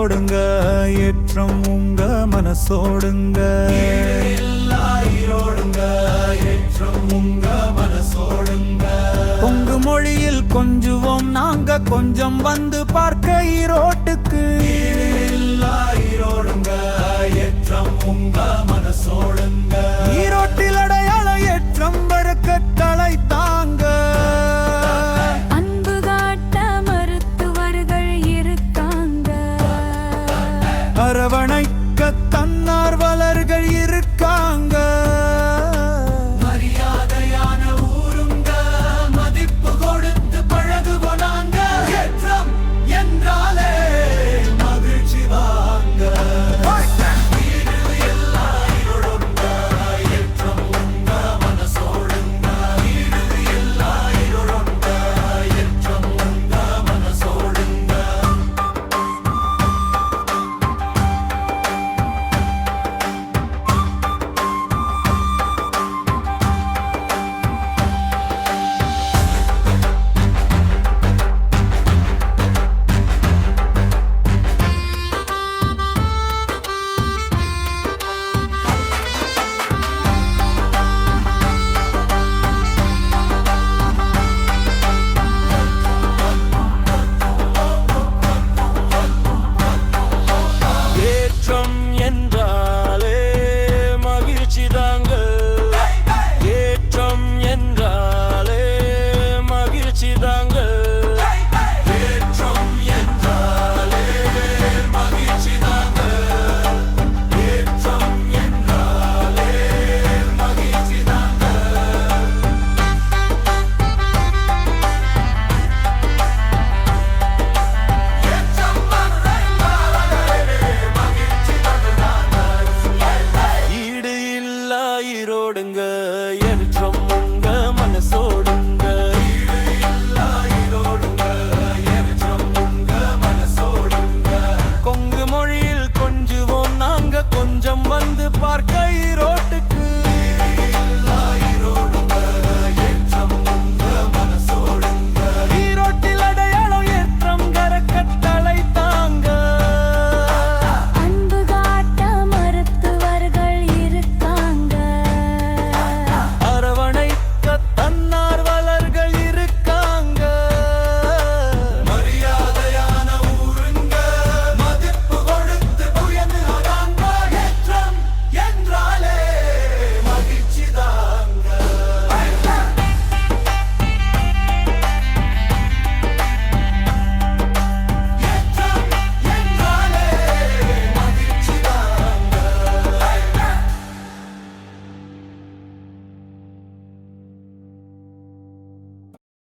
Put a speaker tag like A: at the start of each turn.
A: மனசோடுங்க
B: ஏற்றம் உங்க மனசோடுங்க.
A: உங்க மொழியில் கொஞ்சுவோம் நாங்க கொஞ்சம் வந்து பார்க்க ஈரோட்டுக்கு.
B: ஈரோடுங்க ஏற்றம் உங்க மனசோடு அணைக்க தன்னார்வலர்கள் இருக்காங்க.